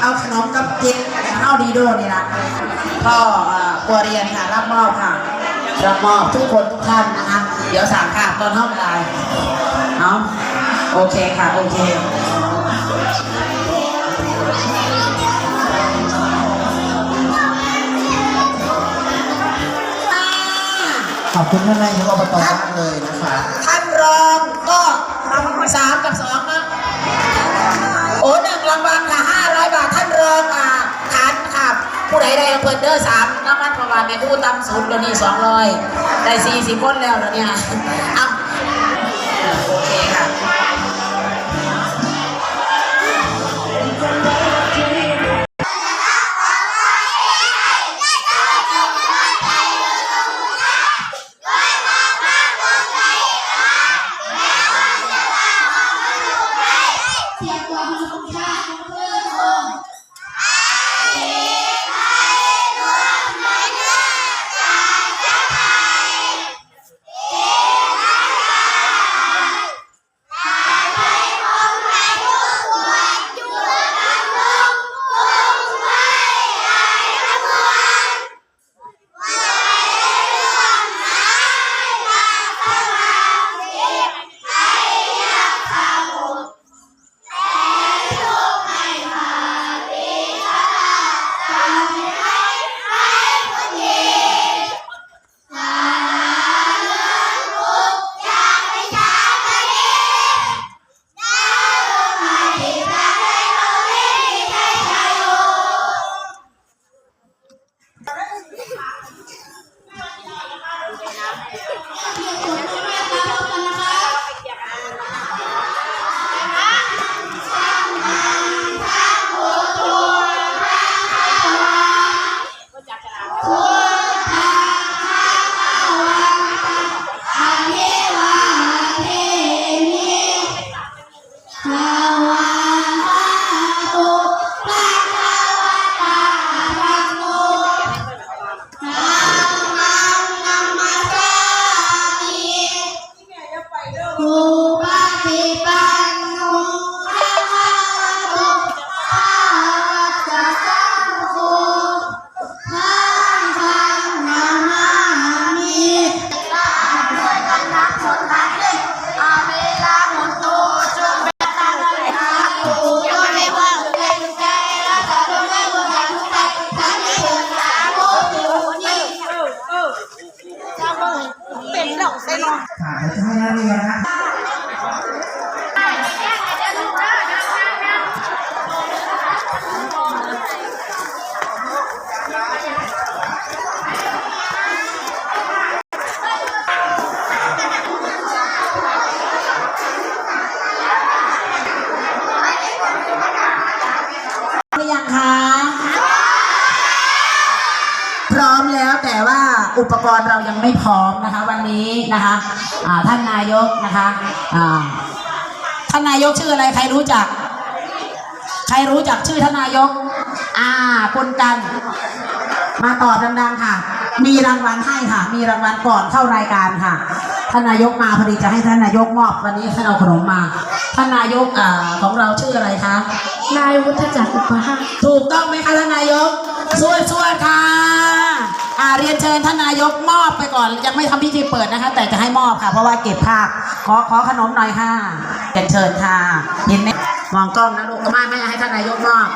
เอาขนมกับจิตเอาดีโดนี่ละพ่อเอ่อครัวเรียนค่ะรับมอบค่ะรับมอบทุกคนทุกท่านนะคะ เดี๋ยวสั่งค่ะตอนห้องไลน์เอาโอเคค่ะ โอเคขอบคุณท่านนายกอบตมากเลยนะคะ ท่านรองก็สามกับสองนะโอ้หนึ่งรางวัลค่ะห้าร้ อยบาทท่านรองอะฐานค่ะผู้ใดได้อำเภอเดอร์สามรางวัลประมาณในผู้ตำศูนย์ตัวนี้สองร้อยได้สี่สิบคนแล้วเนี่ยเอา กรณ์เรายังไม่พร้อมนะคะ วันนี้นะคะอ่าท่านนายกนะคะอ่าท่านนายกชื่ออะไรใครรู้จัก ใครรู้จักชื่อท่านนายก อ่าคุณกัน มาตอบดังๆค่ะ มีรางวัลให้ค่ะ มีรางวัลก่อนเข้ารายการค่ะท่านนายกมาพอดีจะให้ท่านนายกมอบวันนี้ท่านเอาขนมมา ท่านนายกอ่าของเราชื่ออะไรคะ นายวุฒิจักรอุปหะถูกต้องไหมคะท่านนายกสวยสวยค่ะ อ่าเรียนเชิญท่านนายกมอบไปก่อน ยังไม่ทำพิธีเปิดนะคะ แต่จะให้มอบค่ะ เพราะว่าเก็บภาพ ขอขอขนมหน่อยค่ะเรียนเชิญค่ะเห็นไหมมองกล้องนะลูกไม่ไม่ให้ท่านนายกมอบ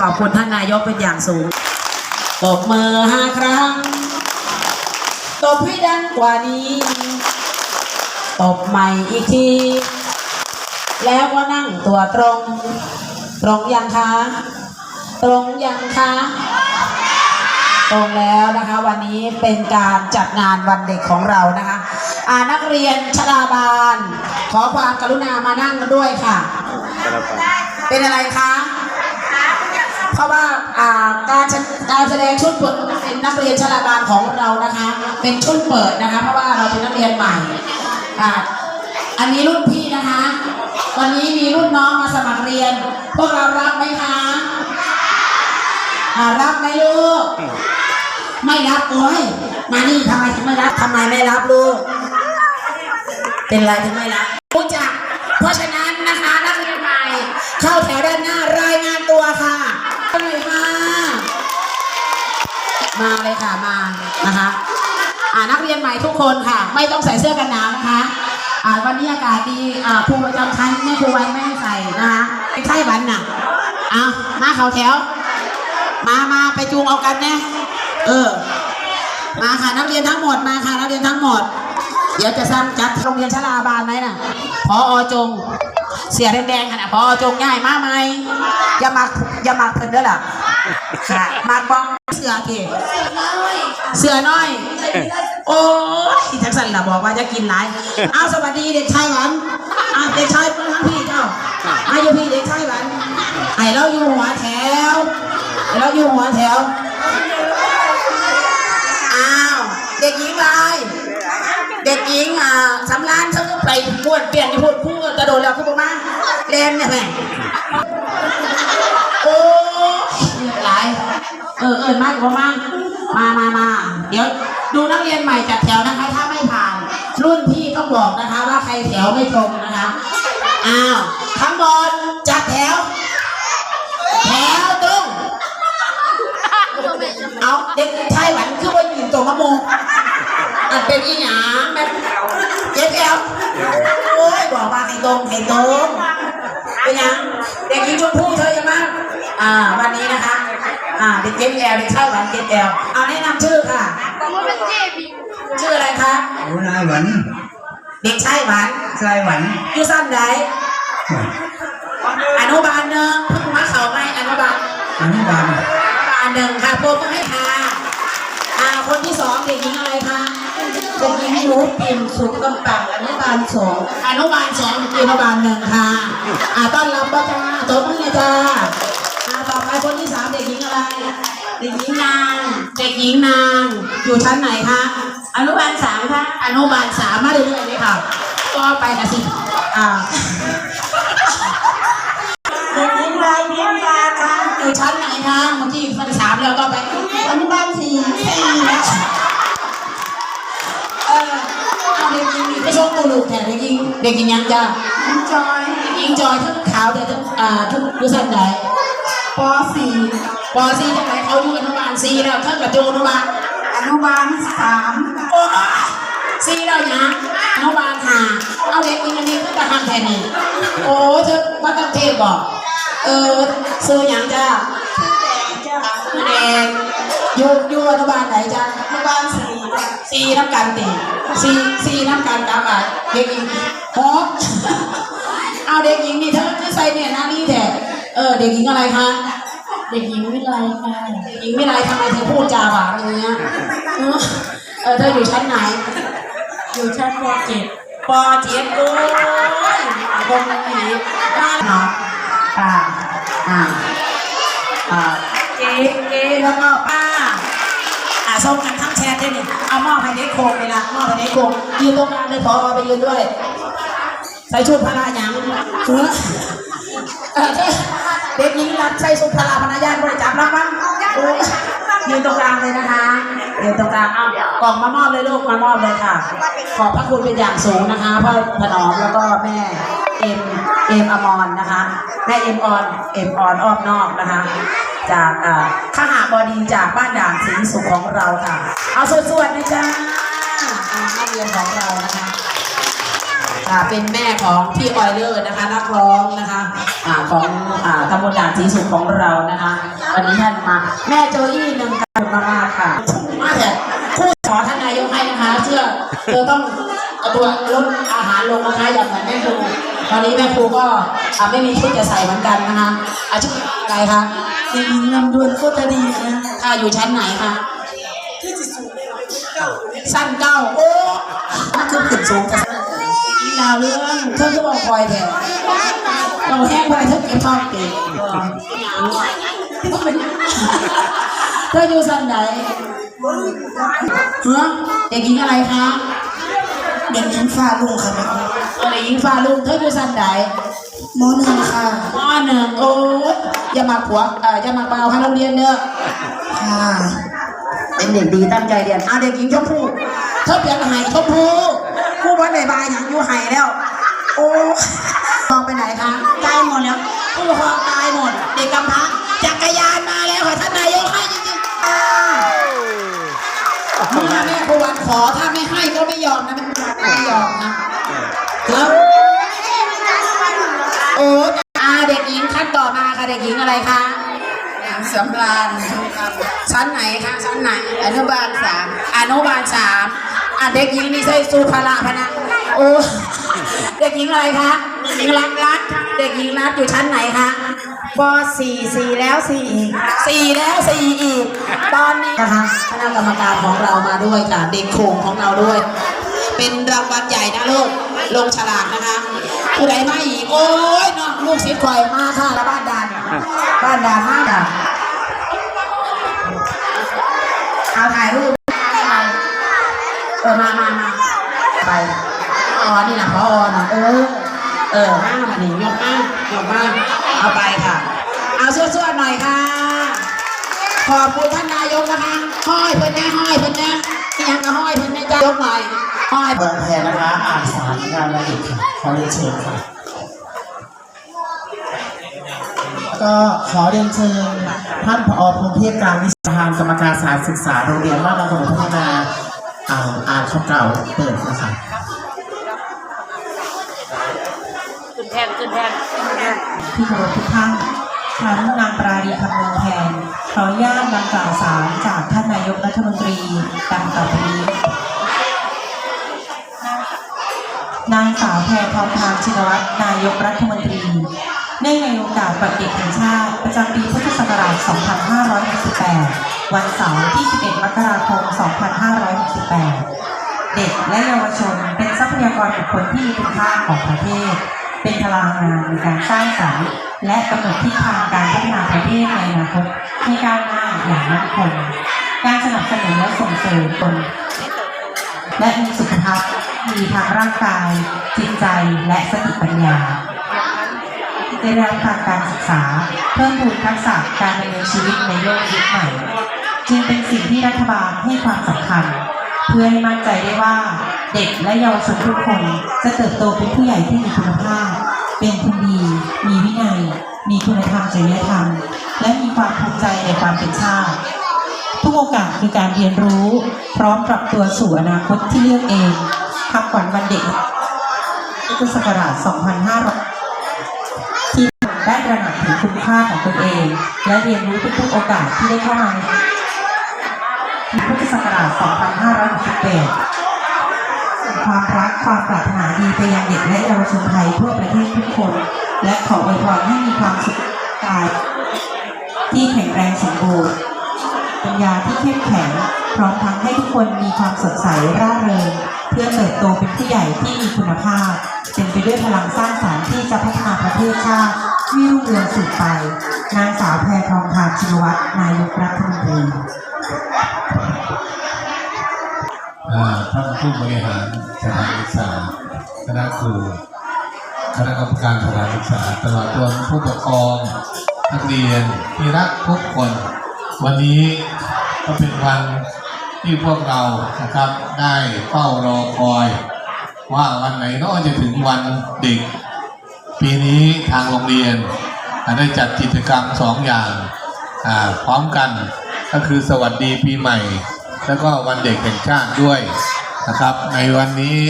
ขอบคุณท่านนายกเป็นอย่างสูงตบมือห้าครั้ง ตบให้ดังกว่านี้ ตบใหม่อีกที แล้วก็นั่งตัวตรง ตรงยังคะ ตรงยังคะ ตรงแล้วนะคะวันนี้เป็นการจัดงานวันเด็กของเรานะคะอ่านักเรียนชลาบาล ขอความกรุณามานั่งกันด้วยค่ะ เป็นอะไรคะเพราะว่าการแสการแสดงชุดเปิดเป็นนักเรียนชลาบาลของเรานะคะ เป็นชุดเปิดนะคะ เพราะว่าเราเป็นนักเรียนใหม่อ่าอันนี้รุ่นพี่นะคะ วันนี้มีรุ่นน้องมาสมัครเรียน พวกเรารับไหมคะรับไหมลูก ไม่รับโอ้ยมานี่ทำไมถึงไม่รับทำไมไม่รับลูก เป็นไรถึงไม่รับรู้จัก เพราะฉะนั้นนะคะนักเรียนใหม่เข้าแถวด้านหน้ารายงานตัวค่ะเลยมามาเลยค่ะมานะคะ อ่านักเรียนใหม่ทุกคนค่ะ ไม่ต้องใส่เสื้อกันหนาวนะคะ อ่าวันนี้อากาศดีอ่าครูประจำชั้นแม่ครูไว้ไม่ให้ใส่นะคะไม่ใช่วันน่ะเอามาเขาแถว มามาไปจูงเอากันแน่เออ มาค่ะนักเรียนทั้งหมดมาค่ะนักเรียนทั้งหมด เดี๋ยวจะสร้างจัดโรงเรียนชลาบาลไหมน่ะพออจง เสียแดงๆขนาดพออจงง่ายมากไหมอย่ามักอย่ามักเพิ่นเด้อล่ะค่ะมักบ้องเสือเกเสือน้อย โอ้ยทักษะล่ะบอกว่าจะกินหลาย เอาสวัสดีเด็กชายหวันอะเด็กชายเพื่อนทั้งพี่เจ้าอายุพี่เด็กชายหวันไอเราอยู่หัวแถวไอเราอยู่หัวแถว อ้าว เด็กหญิงลายเด็กหญิงอ่าสำรานเขาก็ไปพูดเปลี่ยนที่พูดพูดกระโดดแล้วเขาบอมาเล่นเนี่ยแม่โอ้ยหลาย เออเออมากกว่ามามามามาเดี๋ยว ดูนักเรียนใหม่จัดแถวนะคะ ถ้าไม่ผ่าน รุ่นพี่ต้องบอกนะคะ ว่าใครแถวไม่ตรงนะคะอ้าวข้างบนจัดแถว แถวตรงเอาเด็กชายหวันคือว่ายืนตรงมะโมงอันเป็นอีหยังแบบเจ็บแอวโอ้ยบอกมาให้ตรงให้ตรงเป็นยังเด็กหญิงชมพู่เธอจะมาอ่าวันนี้นะคะอ่าเด็กเจ็บแอวเด็กชายหวันเจ็บแอวเอาแนะนำชื่อค่ะ ชื่ออะไรคะโอ้นายหวันเด็กชายหวันชายหวันอยู่สั้นใดอนุบาลหนึ่งเพิ่งมาเขาไหมอนุบาลอนุบาลบาลหนึ่งค่ะโปรโมให้ค่ะอ่าคนที่สองเด็กหญิงอะไรคะเด็กหญิงหนูปิ่นสุขกำปังอนุบาลสองอนุบาลสองอนุบาลหนึ่งค่ะอ่าต้อนรับป้าจ้าตบมือเลยจ้าอ่าต่อไปคนที่สามเด็กหญิงอะไร เด็กหญิงนาง เด็กหญิงนาง อยู่ชั้นไหนคะ อนุบาลสามค่ะ อนุบาลสามมาเรื่อยๆเลยค่ะ ก็ไปนะสิอ่าเด็กหญิงลายเลี้ยงปลาค่ะอยู่ชั้นไหนคะเมื่อกี้ชั้นสามแล้วก็ไปอนุบาลสี่สี่เออเอาเด็กหญิงนี่ไปชมตูลูกแทนเด็กหญิง เด็กหญิงยังจ้าจอยเด็กหญิงจอยทั้งขาวแต่ทั้งอ่าทั้งดูสั้นไหนปสี่ปสี่จังไหน เขาอยู่อนุบาลสี่แล้วเท่ากับโจอนุบาลอนุบาลสามโอ้สี่แล้วยังอนุบาลห้าเอาเด็กหญิงอันนี้ก็จะทำแทนนี่โอ้เธอมาตั้งเทพบอกเออซื้อหยังจ้าชื่อแดงอยู่อยู่อนุบาลไหนจ้าอนุบาลสี่สี่น้ำกันตีสี่สี่น้ำกันกับอะเด็กหญิงฮอปเอาเด็กหญิงนี่เธอจะใส่เนี่ยหน้านี่แท้เออเด็กหญิงอะไรคะ เด็กหญิงวิไลค่ะเด็กหญิงวิไลทำไมเธอพูดจาหวานอย่างเงี้ยเออเออเธออยู่ชั้นไหน อยู่ชั้นป .7 ป .7 โอ้ยคงมีบ้านเนาะป้าอ่าอ่าเจ๊เจ๊แล้วก็ป้าอ่าส่งกันทั้งแชทได้เนี่ยเอามอบให้เด็กโคงเลยละมอบให้เด็กโคงยืนตรงกลางเลยพอไปยืนด้วย ใส่ชุดพละหยังเออ เด็กหญิงรับใส่ชุดพละพนักงานบริจาครางวัลโอ้ยยืนตรงกลางเลยนะคะยืนตรงกลางเอากล่องมามอบเลยลูกมามอบเลยค่ะ ขอบพระคุณเป็นอย่างสูงนะคะพ่อถนอมแล้วก็แม่เอ็มเอ็มอมรนะคะแม่เอ็มออนเอ็มออนอ้อมนอกนะคะ จากข้าหาบดีจากบ้านด่านสิงสุขของเราค่ะ เอาสวดๆนะจ๊ะอ่าเรียนของเรานะคะอ่าเป็นแม่ของพี่ออยเลอร์นะคะนักร้องนะคะ อ่าของอ่าตำบลด่านสีสุขของเรานะคะ วันนี้ท่านมา แม่โจอี้หนึ่งการมากๆค่ะมาแต่คู่ขอท่านนายกให้นะคะเชื่อเธอต้องเอาตัวลดอาหารลงนะคะอย่างเหมือนแม่ครูตอนนี้แม่ครูก็อ่าไม่มีชุดจะใส่เหมือนกันนะคะอาชุดอะไรคะเด็กหญิงลำดวนโคตรดีนะค่ะอยู่ชั้นไหนคะสั้นเก้าโอ้มันคือขึ้นสูงแต่สั้นอีลาเรื่องเธอก็บอกคอยแถวเราแห้งไปเธอเก็บทองเก่งเธออยู่สันไหนฮะเด็กหญิงอะไรคะเด็กหญิงฟ้าลุงค่ะแม่เด็กหญิงฟ้าลุงเธออยู่สันไหนมอหนึ่งค่ะมอหนึ่งโอ้ยอย่ามาผัวเอ่ออย่ามาเบาให้เราเรียนเด้อค่ะเป็นเด็กดีตั้งใจเรียนอะเด็กหญิงชมพู่เธอเปลี่ยนหายชมพู่ วันไหนบายอย่างยูไห่แล้ว โอ้มองไปไหนคะตายหมดแล้วผู้ปกครองตายหมด เด็กกำพร้าจักรยานมาแล้วค่ะท่านนายกให้จริงๆอ่าเมื่อแม่ครูวันขอถ้าไม่ให้ก็ไม่ยอมนะไม่ยอมนะครับโอ้อาเด็กหญิงขั้นต่อมาค่ะเด็กหญิงอะไรคะสำราญชั้นไหนคะชั้นไหนอนุบาลสามอนุบาลสาม อะเด็กหญิงนี่ใช่สุภาระพนะโอ้เด็กหญิงอะไรคะเด็กหญิงรักรักเด็กหญิงรักอยู่ชั้นไหนคะปสี่สี่แล้วสี่อีกสี่แล้วสี่อีก ตอนนี้นะคะคณะกรรมการของเรามาด้วยค่ะ เด็กโขงของเราด้วย เป็นรางวัลใหญ่นะลูกลงฉลากนะคะผู้ใดมาอีกโอ้ยเนาะลูกศิษย์คอยมาค่ะแล้วบ้านดานบ้านดานมากอะเอาถ่ายรูป อมามามาไปอ๋อนี่นะพอนะเออ เออห้ามหนิยกห้ายกห้าเอาไปค่ะ เอาสวดๆหน่อยค่ะ ขอบคุณท่านนายกนะคะห้อยเพิ่นแน่ห้อยเพิ่นแน่ยังก็ห้อยเพิ่นแน่จ้ายกหน่อยห้อยเมืองแพรนะคะอ่านสารงานละเอียดค่ะขอเรียนเชิญค่ะ ก็ขอเรียนเชิญท่านผอพงเทพการวิชาการกรรมการสานศึกษาโรงเรียนบ้านบางกะพัฒนา อ่านอ่านคำเก่าเปิดนะคะขึ้นแทนขึ้นแทนขึ้นแทนที่เคารพทุกท่านฉันนางปราดีคำนงแทนขออนุญาตนำกล่าวสารจากท่านนายกรัฐมนตรีดังต่อไปนี้นางสาวแพรทองทานชินวัตรนายกรัฐมนตรี เนื่องในโอกาสวันเด็กแห่งชาติ ประจำปีพุทธศักราช 2568 วันเสาร์ที่ 11 มกราคม 2568 เด็กและเยาวชนเป็นทรัพยากรบุคคลที่มีคุณค่าของประเทศ เป็นพลังงานในการสร้างสรรค์และกำหนดทิศทางการพัฒนาประเทศในอนาคตให้ก้าวหน้าอย่างมั่นคง การสนับสนุนและส่งเสริมตนและมีสุขภาพดีทางร่างกาย จิตใจ และสติปัญญา ได้รับการการศึกษา เพิ่มพูนทักษะการดำเนินชีวิตในโลกยุคใหม่ จึงเป็นสิ่งที่รัฐบาลให้ความสำคัญ เพื่อให้มั่นใจได้ว่า เด็กและเยาวชนทุกคนจะเติบโตเป็นผู้ใหญ่ที่มีคุณภาพ เป็นคนดี มีวินัย มีคุณธรรมจริยธรรม และมีความภูมิใจในความเป็นชาติทุกโอกาสคือการเรียนรู้ พร้อมปรับตัวสู่อนาคตที่เลือกเองคำขวัญวันเด็กพุทธศักราช 2500 ที่ได้ตระหนัก ถึงคุณค่าของตนเอง และเรียนรู้ทุกๆโอกาสที่ได้เข้ามาในพุทธศักราช 2568ส่งความรักความปรารถนาดีไปยังเด็กและเยาวชนไทยทั่วประเทศทุกคน และขออวยพรให้มีความสุขกายที่แข็งแรงสมบูรณ์ปัญญาที่เข้มแข็งพร้อมทั้งให้ทุกคนมีความสดใสร่าเริง พื่อเติบโตเป็นผู้ใหญ่ที่มีคุณภาพ เป็นไปด้วยพลังสร้างสรรค์ที่จะพัฒนาประเทศชาติให้รุ่งเรืองสืบไป นางสาวแพรทองทานชินวัตรนายกรัฐมนตรีอ่าท่านผู้บริหารสถานศึกษาคณะครูคณะกรรมการสถานศึกษาตลอดจนผู้ปกครองนักเรียนที่รักทุกคน วันนี้ก็เป็นวัน ที่พวกเรานะครับได้เฝ้ารอคอย ว่าวันไหนเนาะจะถึงวันเด็ก ปีนี้ทางโรงเรียนได้จัดกิจกรรมสองอย่างพร้อมกันก็คือสวัสดีปีใหม่ แล้วก็วันเด็กแห่งชาติด้วยนะครับ ในวันนี้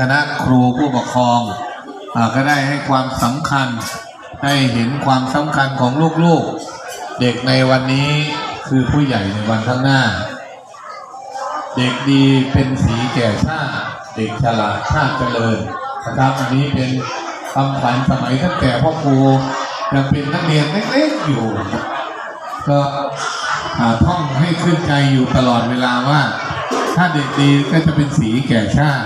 คณะครูผู้ปกครองอก็ได้ให้ความสำคัญได้เห็นความสำคัญของลูกๆ เด็กในวันนี้คือผู้ใหญ่ในวันข้างหน้า เด็กดีเป็นสีแก่ชาติ เด็กฉลาดชาติเจริญนะครับอันนี้เป็นคำขวัญสมัยตั้งแต่พ่อครูยังเป็นนักเรียนเล็กๆอยู่ ก็หาท่องให้ขึ้นใจอยู่ตลอดเวลาว่า ถ้าเด็กดีก็จะเป็นสีแก่ชาติ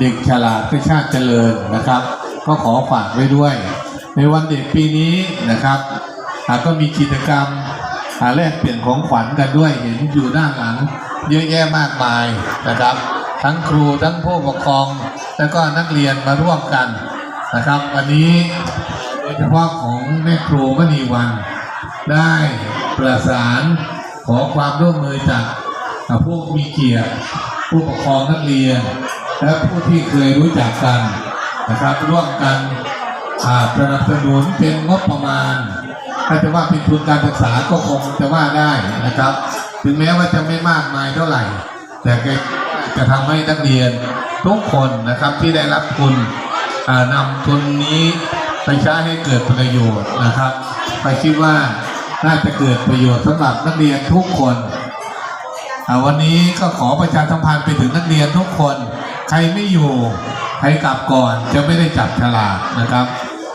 เด็กฉลาดก็ชาติเจริญนะครับ ก็ขอฝากไว้ด้วย ในวันเด็กปีนี้นะครับก็มีกิจกรรมอ่าแลกเปลี่ยนของขวัญกันด้วยเห็นอยู่ด้านหลัง เยอะแยะมากมายนะครับ ทั้งครูทั้งผู้ปกครอง แล้วก็นักเรียนมาร่วมกันนะครับ วันนี้โดยเฉพาะของแม่ครูมณีวัน ได้ประสานขอความร่วมมือจากผู้มีเกียรติผู้ปกครองนักเรียน และผู้ที่เคยรู้จักกันนะครับ ร่วมกันอ่าสนับสนุนเป็นงบประมาณถ้าจะว่าเป็นทุนการศึกษาก็คงจะว่าได้นะครับ ถึงแม้ว่าจะไม่มากมายเท่าไหร่ แต่ก็จะทำให้นักเรียนทุกคนนะครับที่ได้รับทุนอ่านำทุนนี้ไปใช้ให้เกิดประโยชน์นะครับไปคิดว่าน่าจะเกิดประโยชน์สำหรับนักเรียนทุกคนวันนี้ก็ขอประชาสัมพันธ์ไปถึงนักเรียนทุกคน ใครไม่อยู่ใครกลับก่อนจะไม่ได้จับฉลากนะครับ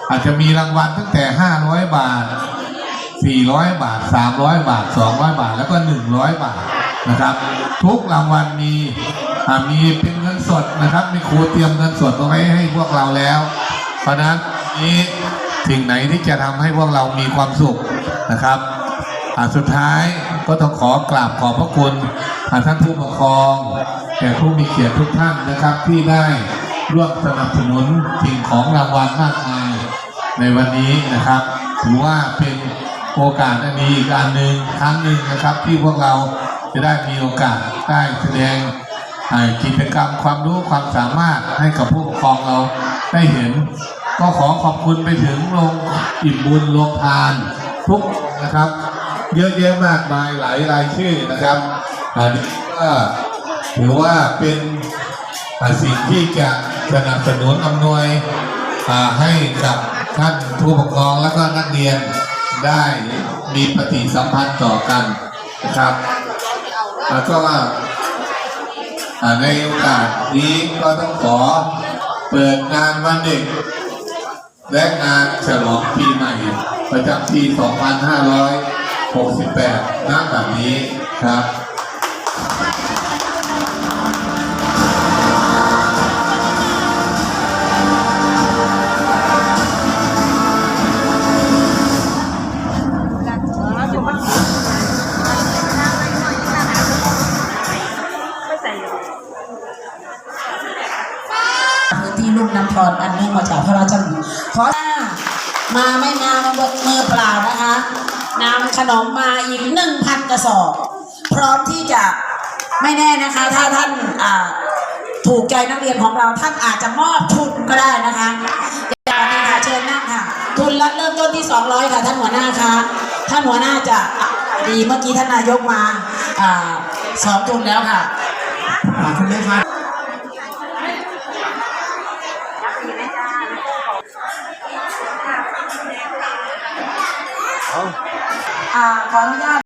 อาจจะมีรางวัลตั้งแต่ 500 บาท 400 บาท 300 บาท 200 บาท แล้วก็ 100 บาทนะครับ ทุกรางวัลมีมีเป็นเงินสดนะครับ มีครูเตรียมเงินสดเอาไว้ให้พวกเราแล้ว เพราะนั้นนี้สิ่งไหนที่จะทำให้พวกเรามีความสุขนะครับอ่าสุดท้ายก็ต้องขอกราบขอบพระคุณท่านผู้ปกครองแขกผู้มีเกียรติทุกท่านนะครับ ที่ได้ร่วมสนับสนุนสิ่งของรางวัลมากมายในวันนี้นะครับ ถือว่าเป็น โอกาสอันดีอีกอันหนึ่งครั้งหนึ่งนะครับ ที่พวกเราจะได้มีโอกาสได้แสดงอ่ากิจกรรมความรู้ความสามารถให้กับผู้ปกครองเราได้เห็น ก็ขอขอบคุณไปถึงโรงอิ่มบุญโรงทานทุกนะครับ เยอะแยะมากมายหลายรายชื่อนะครับอันนี้ก็ถือว่าเป็นสิ่งที่จะสนับสนุนอำนวยอ่าให้กับท่านผู้ปกครองและก็นักเรียน ได้มีปฏิสัมพันธ์ต่อกันนะครับแล้วก็อ่าในโอกาสนี้ก็ต้องขอเปิดงานวันเด็ก และงานฉลองปีใหม่ ประจำปี 2568ณแบบนี้ครับ นำขนมมาอีกหนึ่งพันกระสอบ พร้อมที่จะไม่แน่นะคะ ถ้าท่านถูกใจนักเรียนของเราท่านอาจจะมอบทุนก็ได้นะคะอย่างนี้ค่ะเชิญนั่งค่ะ ทุนละเริ่มต้นที่ 200 ค่ะ ท่านหัวหน้าคะท่านหัวหน้าจะดีเมื่อกี้ท่านนายกมาอสองทุนแล้วค่ะอ่าคุณแม่ครั บอ่าขออนุญาต